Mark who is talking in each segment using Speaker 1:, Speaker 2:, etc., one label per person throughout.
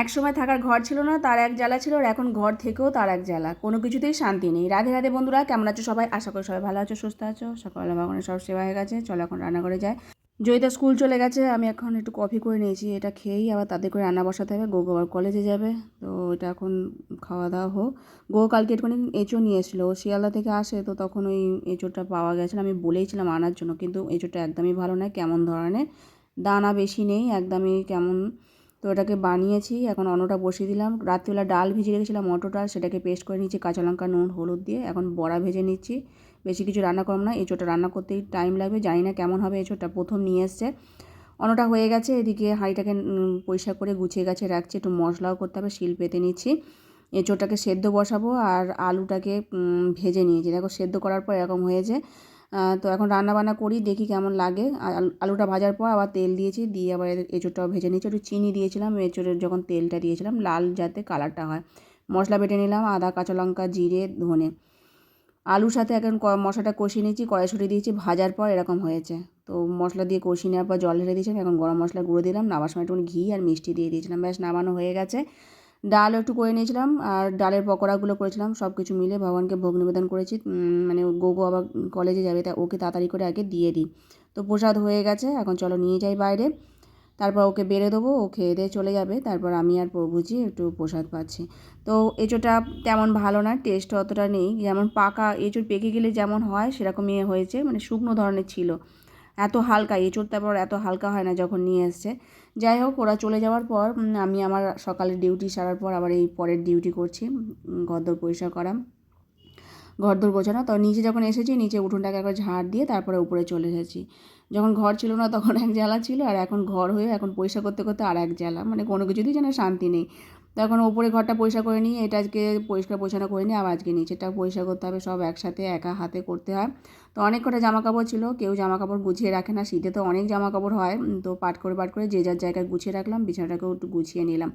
Speaker 1: এক সময় থাকার ঘর ছিল না, তার এক জ্বালা ছিল, আর এখন ঘর থেকেও তার এক জ্বালা। কোনো কিছুতেই শান্তি নেই। রাধে রাধে বন্ধুরা, কেমন আছো সবাই? আশা করি সবাই ভালো আছো, সুস্থ আছো। সকালবেলা ভগবানের সব সেবা হয়ে গেছে। চলো এখন রান্না করে যায় জয়িতা স্কুল চলে গেছে। আমি এখন একটু কফি করে নিয়েছি, এটা খেয়েই আবার তাদের করে রান্না বসাতে হবে। গো আবার কলেজে যাবে, তো এটা এখন খাওয়া দাওয়া হোক। গো কালকে একটুখানি এঁচো নিয়ে এসেছিল। শিয়ালদা থেকে আসে, তো তখন ওই এঁচোটা পাওয়া গেছিল। আমি বলেইছিলাম আনার জন্য, কিন্তু এঁচোটা একদমই ভালো নয়, কেমন ধরনের? দানা বেশি নেই, একদমই কেমন তো এটাকে বানিয়েছি, এখন অন্নটা বসিয়ে দিলাম। রাত্রিবেলা ডাল ভিজিয়ে রেখেছিলাম মটর ডাল সেটাকে পেস্ট করে নিচ্ছি কাঁচা লঙ্কা, নুন, হলুদ দিয়ে। এখন বড়া ভেজে নিচ্ছি। বেশি কিছু রান্না করব না এঁচোটা রান্না করতেই টাইম লাগবে, জানি না কেমন হবে এঁচোটা প্রথম নিয়ে এসছে। অন্নটা হয়ে গেছে, এদিকে হাঁড়িটাকে পরিষ্কার করে গুছিয়ে গাছে রাখছি, একটু মশলাও করতে হবে, শিল পেতে নিচ্ছি। এঁচোটাকে সেদ্ধ বসাবো, আর আলুটাকে ভেজে নিয়েছি। দেখো সেদ্ধ করার পর এরকম হয়েছে। তো এখন রান্না বান্না করি, দেখি কেমন লাগে। আলু- আলুটা ভাজার পর আবার তেল দিয়েছি, দিয়ে আবার এঁচোড়টাও ভেজে নিয়েছি। একটু চিনি দিয়েছিলাম, এঁচোড়ের যখন তেলটা দিয়েছিলাম, লাল যাতে কালারটা হয়। মশলা বেটে নিলাম, আদা, কাঁচা লঙ্কা, জিরে, ধনে। আলুর সাথে এখন মশলাটা কষিয়ে নিয়েছি, কড়াইশুঁটি দিয়েছি, ভাজার পর এরকম হয়েছে। তো মশলা দিয়ে কষিয়ে নেওয়ার পর জল ঢেলে দিয়েছিলাম এখন গরম মশলা গুঁড়ো দিলাম, নামার সময় একটু ঘি আর মিষ্টি দিয়ে দিয়েছিলাম। ব্যাস, নামানো হয়ে গেছে। ডাল একটু করে নিয়েছিলাম, আর ডালের পকোড়াগুলো করেছিলাম সব কিছু মিলে ভগবানকে ভোগ নিবেদন করেছি। মানে গোগো আবার কলেজে যাবে, তা ওকে তাড়াতাড়ি করে আগে দিয়ে দিই। তো প্রসাদ হয়ে গেছে, এখন চলো নিয়ে যাই বাইরে। তারপর ওকে বেড়ে দেবো, ও খেয়ে দিয়ে চলে যাবে, তারপর আমি আর প্রভুজি একটু প্রসাদ পাচ্ছি। তো এঁচোটা তেমন ভালো না টেস্ট অতটা নেই, যেমন পাকা এঁচোড় পেকে গেলে যেমন হয়, সেরকমই হয়েছে মানে শুকনো ধরনের ছিল। এত হালকা এঁচোড় তারপর এত হালকা হয় না যখন নিয়ে এসছে। যাই হোক, ওরা চলে যাওয়ার পর আমি আমার সকালের ডিউটি সারার পর আবার এই পরের ডিউটি করছি ঘরদোর পরিষ্কার করা। ঘরদোর গোছানো, তো নিচে যখন এসেছি, নিচে উঠোনটাকে একবার ঝাড় দিয়ে তারপরে উপরে চলে এসেছি। যখন ঘর ছিল না, তখন এক জ্বালা ছিল, আর এখন ঘর হয়ে এখন পরিষ্কার করতে করতে আর এক জ্বালা মানে কোনো কিছুতেই যেন শান্তি নেই। তো এখন ওপরে ঘরটা পরিষ্কার করে নিয়ে এটা আজকে পরিষ্কার পরিচ্ছন্ন করে নিয়ে আবার আজকে নিচেটা পরিষ্কার করতে হবে, সব একসাথে একা হাতে করতে হয়। তো অনেক কটা জামা কাপড় ছিল, কেউ জামা কাপড় গুছিয়ে রাখে না, শীতে তো অনেক জামা কাপড় হয় তো পাট করে পাট করে যে যার জায়গায় গুছিয়ে রাখলাম, বিছানাটাকেও একটু গুছিয়ে নিলাম।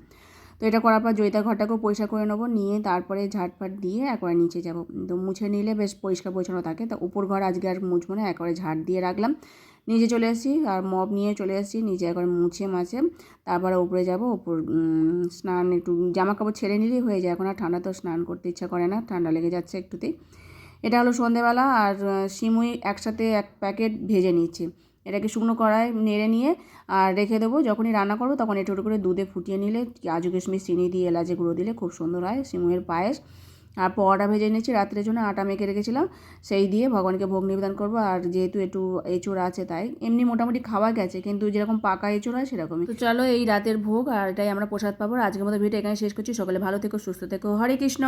Speaker 1: তো এটা করার পর জয়িতা ঘরটাকেও পরিষ্কার করে নেব, নিয়ে তারপরে ঝাটফাট দিয়ে একবারে নিচে যাব। তো মুছে নিলে বেশ পরিষ্কার পরিচ্ছন্ন থাকে, তো উপর ঘর আজকে আর মুছবো না, একবারে ঝাড় দিয়ে রাখলাম। নিচে চলে এসেছি আর মপ নিয়ে চলে এসেছি নিজে একবার মুছে মাছে। তারপরে উপরে যাব, উপর স্নান একটু জামা কাপড় ছেড়ে নিলেই হয়ে যায়। এখন আর ঠান্ডা তো স্নান করতে ইচ্ছা করে না, ঠান্ডা লেগে যাচ্ছে একটুতেই। এটা হলো সন্ধেবেলা আর সিমুই একসাথে এক প্যাকেট ভেজে নিচ্ছি। এটাকে শুকনো কড়াই নেড়ে নিয়ে আর রেখে দেবো। যখনই রান্না করব তখন একটু করে দুধে ফুটিয়ে নিলে, কাজু কিশমিশ, চিনি দিয়ে এলাচে গুঁড়ো দিলে খুব সুন্দর হয়। সিমুয়ের পায়েস আর পরোটা ভেজে নিয়েছি রাত্রের জন্য আটা মেখে রেখেছিলাম। সেই দিয়ে ভগবানকে ভোগ নিবেদন করব। আর যেহেতু একটু এঁচোড় আছে তাই, এমনি মোটামুটি খাওয়া গেছে, কিন্তু যেরকম পাকা এঁচোড় হয় সেরকমই। তো চলো এই রাতের ভোগ, আর এটাই আমরা প্রসাদ পাবো। আজকের মতো ভিডিও এখানে শেষ করছি। সকালে ভালো থেকো, সুস্থ থেকো। হরে কৃষ্ণ!